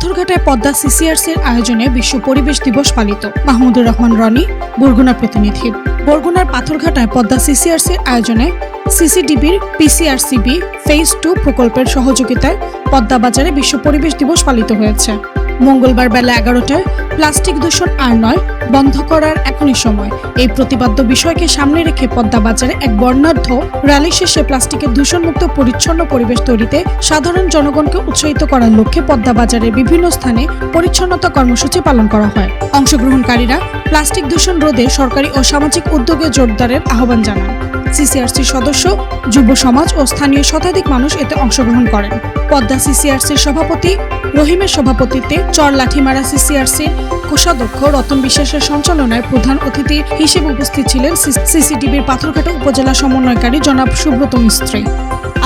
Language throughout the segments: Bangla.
পাথরঘাটায় পদ্মা সিসিআরসির আয়োজনে বিশ্ব পরিবেশ দিবস পালিত। মাহমুদুর রহমান, রনি বরগুনা প্রতিনিধি। বরগুনার পাথরঘাটায় পদ্মা সিসিআরসির আয়োজনে সিসিডিবির পিসিআরসিবি ফেজ টু প্রকল্পের সহযোগিতায় পদ্মা বাজারে বিশ্ব পরিবেশ দিবস পালিত হয়েছে। মঙ্গলবার বেলা এগারোটায় প্লাস্টিক দূষণ আর নয়, বন্ধ করার এখনই সময়। এই প্রতিপাদ্য বিষয়কে সামনে রেখে পদ্মা বাজারে এক বর্ণাঢ্য র্যালি শেষে প্লাস্টিকের দূষণমুক্ত, পরিচ্ছন্ন পরিবেশ তৈরিতে সাধারণ জনগণকে উৎসাহিত করার লক্ষ্যে পদ্মা বাজারের বিভিন্ন স্থানে পরিচ্ছন্নতা কর্মসূচি পালন করা হয়। অংশগ্রহণকারীরা প্লাস্টিক দূষণ রোধে সরকারি ও সামাজিক উদ্যোগে জোরদারের আহ্বান জানান। সিসিআরসির সদস্য, যুব সমাজ ও স্থানীয় শতাধিক মানুষ এতে অংশগ্রহণ করেন। পদ্মা সিসিআরসির সভাপতি, রহিমের সভাপতিত্বে চর লাঠিমারা সিসিআরসির কোষাধ্যক্ষ রতন বিশ্বাসের সঞ্চালনায় প্রধান অতিথি হিসেবে উপস্থিত ছিলেন সিসিটিভির পাথরঘাটা উপজেলা সমন্বয়কারী জনাব সুব্রত মিস্ত্রি।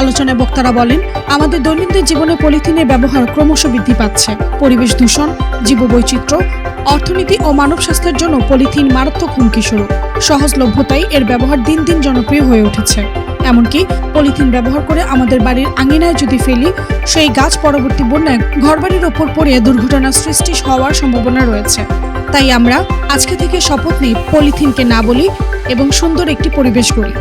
আলোচনায় বক্তারা বলেন, আমাদের দৈনন্দিন জীবনে পলিথিনের ব্যবহার ক্রমশ বৃদ্ধি পাচ্ছে। পরিবেশ দূষণ, জীববৈচিত্র্য অর্থনীতি ও মানব স্বাস্থ্যের জন্য পলিথিন মারাত্মক হুমকি স্বরূপ। সহজলভ্যতাই এর ব্যবহার দিন দিন জনপ্রিয় হয়ে উঠেছে। এমনকি পলিথিন ব্যবহার করে আমাদের বাড়ির আঙিনায় যদি ফেলি, সেই গাছ পরবর্তী বন্যায় ঘরবাড়ির ওপর পড়ে দুর্ঘটনার সৃষ্টি হওয়ার সম্ভাবনা রয়েছে। তাই আমরা আজকে থেকে শপথ নিই পলিথিনকে না বলি এবং সুন্দর একটি পরিবেশ গড়ি।